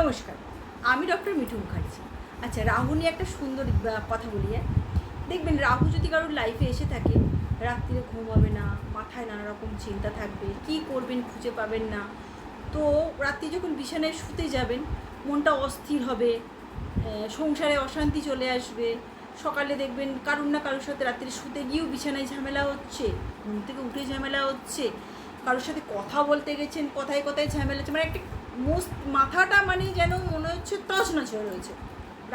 নমস্কার, আমি ডক্টর মিঠু মুখার্জি। আচ্ছা রাহু নিয়ে একটা সুন্দর কথা বলি হ্যাঁ? দেখবেন, রাহু যদি কারোর লাইফে এসে থাকে, রাত্রিরে ঘুম হবে না, মাথায় নানা রকম চিন্তা থাকবে, কি করবেন খুঁজে পাবেন না, তো রাত্রি যখন বিছানায় শুতে যাবেন, মনটা অস্থির হবে সংসারে অশান্তি চলে আসবে, সকালে দেখবেন কারুর না কারোর সাথে রাত্রি শুতে গিয়েও বিছানায় ঝামেলা হচ্ছে, ঘুম থেকে উঠে ঝামেলা হচ্ছে, কারোর সাথে কথা বলতে গেছেন, কথায় কথায় ঝামেলা হচ্ছে মানে একটা মোস্ট মাথাটা মানে যেন মনে হচ্ছে তছনছ হয়ে রয়েছে।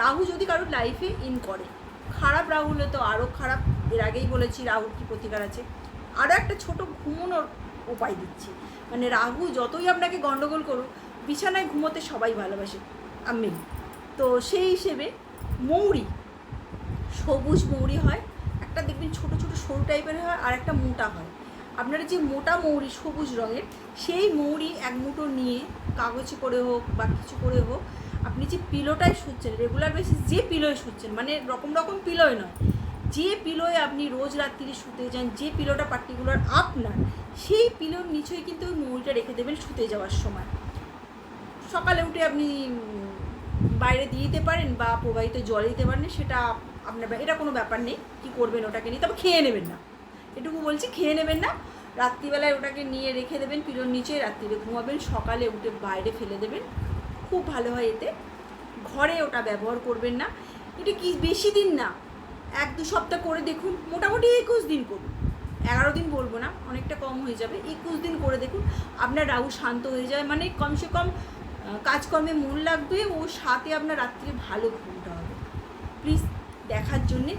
রাহু যদি কারোর লাইফে ইন করে, খারাপ রাহু হলে তো আরও খারাপ। এর আগেই বলেছি রাহুর কী প্রতিকার আছে। আরও একটা ছোট ঘুমোনোর উপায় দিচ্ছি। মানে রাহু যতই আপনাকে গণ্ডগোল করুক, বিছানায় ঘুমোতে সবাই ভালোবাসে। আমি তো সেই হিসেবে মৌরি, সবুজ মৌরি হয়, একটা দেখবেন ছোট ছোট সরু টাইপের হয় আর একটা মোটা হয়। আপনারা যে মোটা মৌরি সবুজ রঙের, সেই মৌরি এক মুঠো নিয়ে কাগজে করে হোক বা কিছু করে হোক, আপনি যে পিলোটায় শুচ্ছেন রেগুলার বেসিস যে পিলোয় শুচ্ছেন মানে রকম রকম পিলোয় নয়, যে পিলোয় আপনি রোজ রাত্রি শুতে যান, যে পিলোটা পার্টিকুলার আপনার, সেই পিলোর নিচেই কিন্তু ওই মৌরিটা রেখে দেবেন শুতে যাওয়ার সময়। সকালে উঠে আপনি বাইরে দিয়ে দিতে পারেন বা প্রবাহিত জল দিতে পারেন, সেটা আপনার এটা কোনো ব্যাপার নেই, কী করবেন ওটাকে নিয়ে, তবে খেয়ে নেবেন না। এটুকু বলছি, খেয়ে নেবেন না। রাত্রিবেলায় ওটাকে নিয়ে রেখে দেবেন, পিলোর নিচে রাত্রিরে ঘুমাবেন, সকালে উঠে বাইরে ফেলে দেবেন। খুব ভালো হয় এতে। ঘরে ওটা ব্যবহার করবেন না। এটা কি বেশি দিন না, এক দু সপ্তাহ করে দেখুন, মোটামুটি একুশ দিন করুন। এগারো দিন বলব না, অনেকটা কম হয়ে যাবে। একুশ দিন করে দেখুন, আপনার রাহু শান্ত হয়ে যায়। মানে কমসে কম কাজকর্মে মন লাগবে, ও সাথে আপনার রাত্রে ভালো ঘুমটা হবে। প্লিজ, দেখার জন্যে